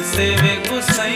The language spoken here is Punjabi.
ਕਿਸੇ ਵੇ ਗੁੱਸੇ